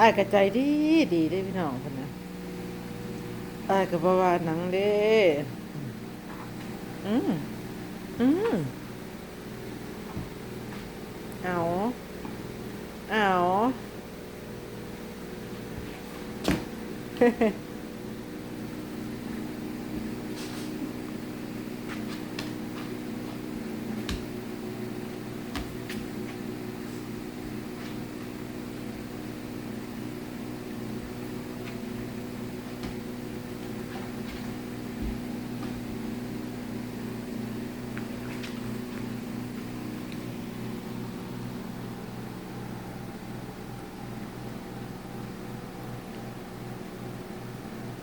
อ้ายกระใจดีดีได้พี่น้องคนนะอ้ายกับ่ว่าหนังเด้อืมอืมเอาเอา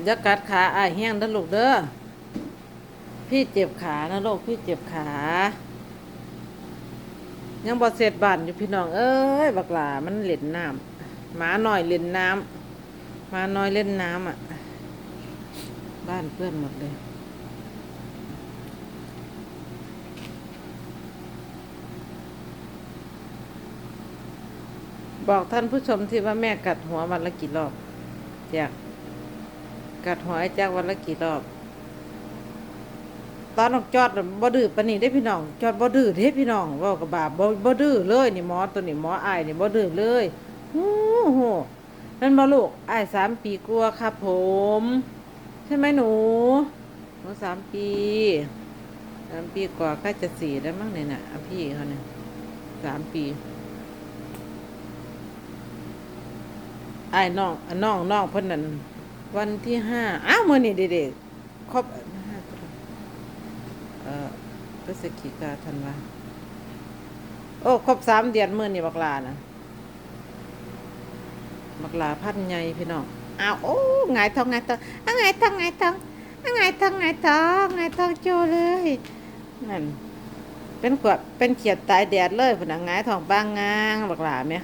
อย่ากัดขาอ้ายแห้งนะลูกเด้อพี่เจ็บขานะลูกพี่เจ็บขา ยังบ่เสร็จบ้านอยู่พี่น้องเอ้ยบักหลามันเล่นน้ำหมาหน่อยเล่นน้ำหมาน้อยเล่นน้ำอะ บ้านเพื่อนหมดเลยบอกท่านผู้ชมที่ว่าแม่กัดหัววันละกี่รอบอยาก กัดหัวไอ้แจ้กวันละกี่รอบ ตอนออกจอดบ่ดื้อปนนี้ได้พี่น้อง จอดบ่ดื้อเด้พี่น้องเว้ากับบาบ่บ่ดื้อเลยนี่หมอตัวนี้หมออ้ายนี่บ่ดื้อเลยฮู้โหนั่นบ่ลูกอ้ายสามปีกลัวาครับผม ใช่ไหมหนูหนูสามปีสามปีกว่ากล้จะสี่แล้วมั้งเนี่ยน่ะพี่เขาเนี่ยสามปีไอ้น้องอะน้องน้องเพิ่นนั่น วันที่ห้าอ้าวเมื้อนี้เด็กๆครบห้าตุลาเอ่อพฤศจิกาธันวาโอ้ครบสามเดือนเมื้อนี้บักลานะบักลาพันใหญ่พี่น้องอ้าวโอ้หงทองหงทองอะหงทองหงทองอะหงทองหงทองหงทองโจเลยนั่นเป็นขวดเป็นเขียดตายแดดเลยพนน่ะหงายทองบางงางบักลาแม่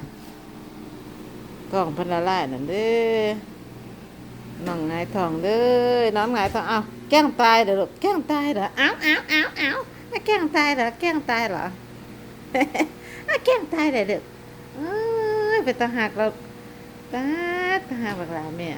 ท้องพันละลายนั่นเด้อ น้องไงายทองเด้อน้องไงายทองเอาแกล้งตายเด้อลูกแกล้งตายเหรอเอาเอาเอาเอาไม่แกล้งตายเหรอแกล้งตายเหรออาแกล้งตายเด้อเด็กเอ้ยไปตาหักเราตาตาหักบักหลาแม่